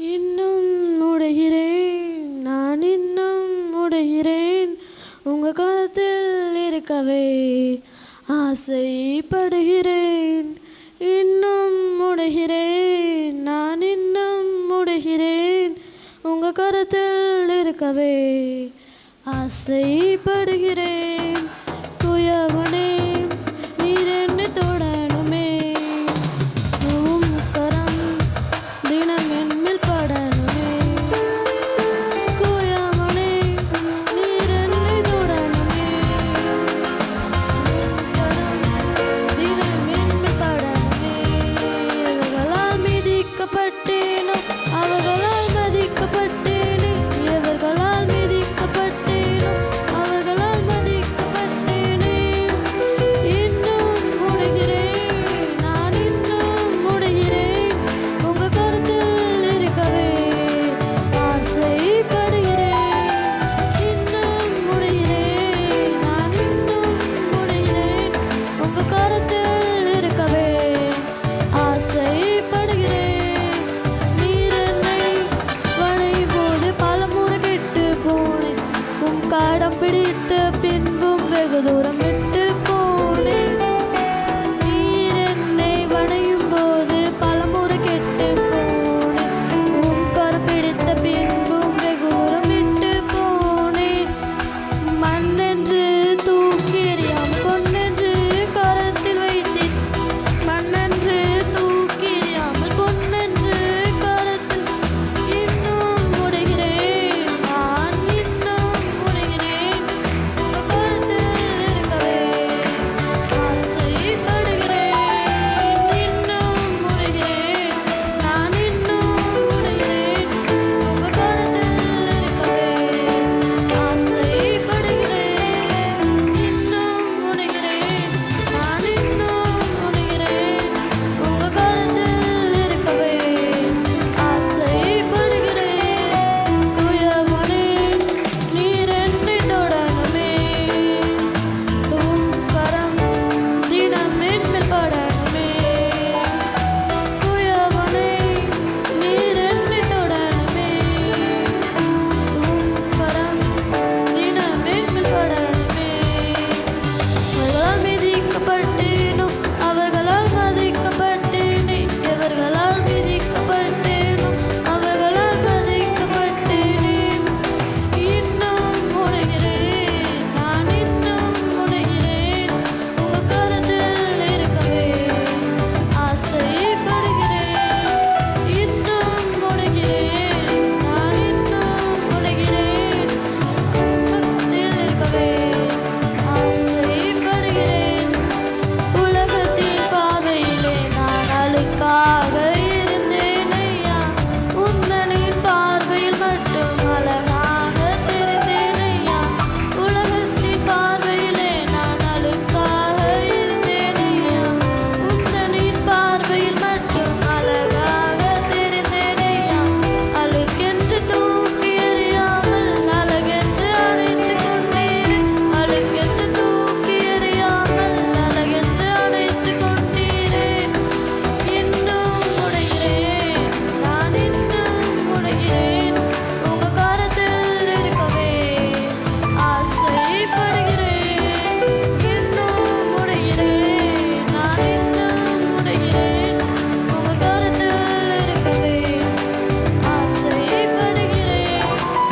இன்னும் உடைகிறேன் நான் இன்னும் உடைகிறேன். உங்க காலத்தில் இருக்கவே ஆசைப்படுகிறேன். இன்னும் உடைகிறேன் நான் இன்னும் உடைகிறேன். உங்க கருத்தில் இருக்கவே ஆசைப்படுகிறேன்.